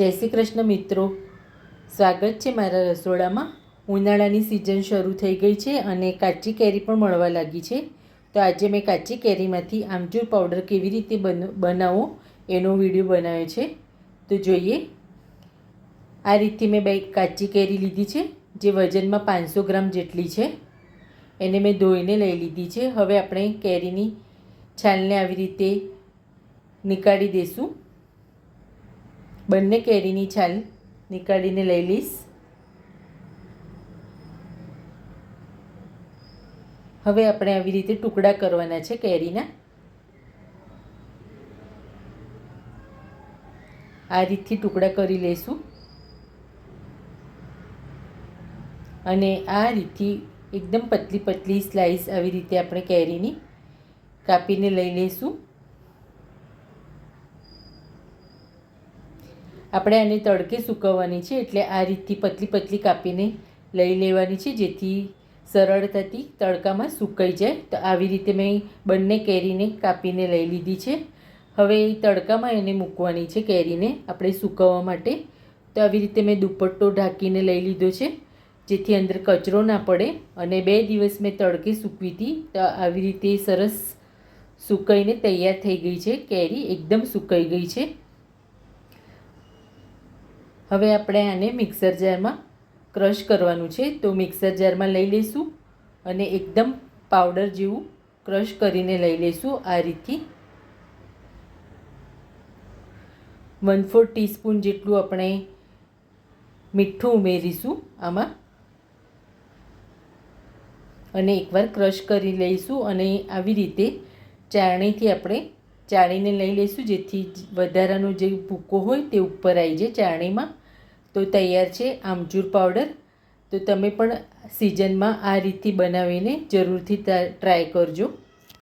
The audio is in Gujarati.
જય શ્રી કૃષ્ણ મિત્રો. સ્વાગત છે મારા રસોડામાં. ઉનાળાની સિઝન શરૂ થઈ ગઈ છે અને કાચી કેરી પણ મળવા લાગી છે. તો આજે મેં કાચી કેરીમાંથી આમચૂર પાવડર કેવી રીતે બન બનાવો એનો વીડિયો બનાવ્યો છે. તો જોઈએ. આ રીતથી મેં બે કાચી કેરી લીધી છે, જે વજનમાં પાંચસો ગ્રામ જેટલી છે. એને મેં ધોઈને લઈ લીધી છે. હવે આપણે કેરીની છાલને આવી રીતે નીકાળી દઈશું બંને કેરીની છાલ નીકાળીને લઈ લઈશ. હવે આપણે આવી રીતે ટુકડા કરવાના છે કેરીના. આ રીતથી ટુકડા કરી લઈશું. અને આ રીતથી એકદમ પતલી પતલી સ્લાઈસ આવી રીતે આપણે કેરીની કાપીને લઈ લઈશું. આપણે આને તડકે સૂકવવાની છે એટલે આ રીતથી પતલી પતલી કાપીને લઈ લેવાની છે, જેથી સરળતાથી તડકામાં સુકાઈ જાય. તો આવી રીતે મેં બંને કેરીને કાપીને લઈ લીધી છે. હવે એ તડકામાં એને મૂકવાની છે કેરીને આપણે સૂકવવા માટે. તો આવી રીતે મેં દુપટ્ટો ઢાંકીને લઈ લીધો છે, જેથી અંદર કચરો ના પડે અને બે દિવસ મેં તડકે સૂકવી હતી. તો આવી રીતે સરસ સુકાઈને તૈયાર થઈ ગઈ છે. કેરી એકદમ સુકાઈ ગઈ છે. હવે આપણે આને મિક્સર જારમાં ક્રશ કરવાનું છે. તો મિક્સર જારમાં લઈ લઈશું અને એકદમ પાવડર જેવું ક્રશ કરીને લઈ લઈશું આ રીતથી. વન ફોર ટીસ્પૂન જેટલું આપણે મીઠું ઉમેરીશું આમાં. અને એકવાર ક્રશ કરી લઈશું અને આવી રીતે ચારણીથી આપણે ચાળીને લઈ લઈશું જેથી વધારાનો જે ભૂકો હોય તે ઉપર આવી જાય ચાણીમાં તો તૈયાર છે આમચૂર પાવડર. તો તમે પણ સિઝનમાં આ રીતથી બનાવીને જરૂરથી ટ્રાય કરજો.